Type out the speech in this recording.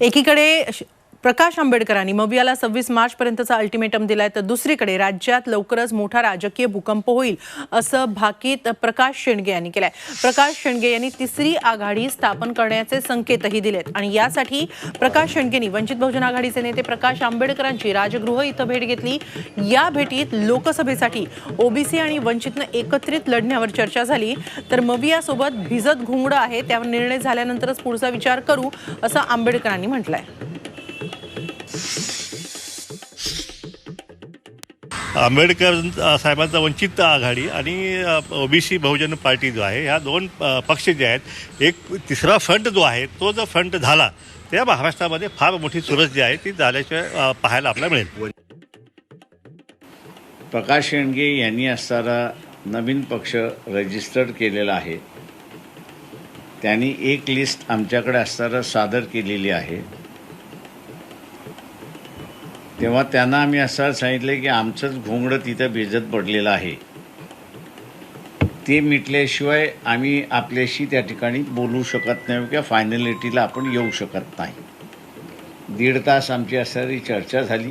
एकीकडे श- प्रकाश आंबेडकरांनी मवियाला सव्वीस मार्च पर्यंतचा अल्टिमेटम दिलाय तर दुसरीकडे राज्यात लवकरच मोठा राजकीय भूकंप होईल असं भाकीत प्रकाश शेंडगे यांनी केलंय. प्रकाश शेंडगे यांनी तिसरी आघाडी स्थापन करण्याचे संकेतही दिलेत आणि यासाठी प्रकाश शेंडगेंनी वंचित बहुजन आघाडीचे नेते प्रकाश आंबेडकरांची राजगृह इथं भेट घेतली. या भेटीत लोकसभेसाठी ओबीसी आणि वंचितनं एकत्रित लढण्यावर चर्चा झाली. तर मवियासोबत भिजत घुंगडं आहे त्यावर निर्णय झाल्यानंतरच पुढचा विचार करू असं आंबेडकरांनी म्हटलंय. आंबेडकर साहेबांचा वंचित आघाडी आणि ओबीसी बहुजन पार्टी जो आहे ह्या दोन पक्ष जे आहेत एक तिसरा फ्रंट जो आहे तो जर फ्रंट झाला त्या महाराष्ट्रामध्ये फार मोठी चुरस जी आहे ती झाल्याशिवाय पाहायला आपल्याला मिळेल. प्रकाश शेंडगे यांनी असताना नवीन पक्ष रजिस्टर्ड केलेला आहे. त्यांनी एक लिस्ट आमच्याकडे असताना सादर केलेली आहे. तेव्हा त्यांना आम्ही असं सांगितलं की आमचंच घोंगडं तिथं भिजत पडलेलं आहे. ते मिटल्याशिवाय आम्ही आपल्याशी त्या ठिकाणी बोलू शकत नाही किंवा फायनलिटीला आपण येऊ शकत नाही. दीड तास आमची असणारी चर्चा झाली.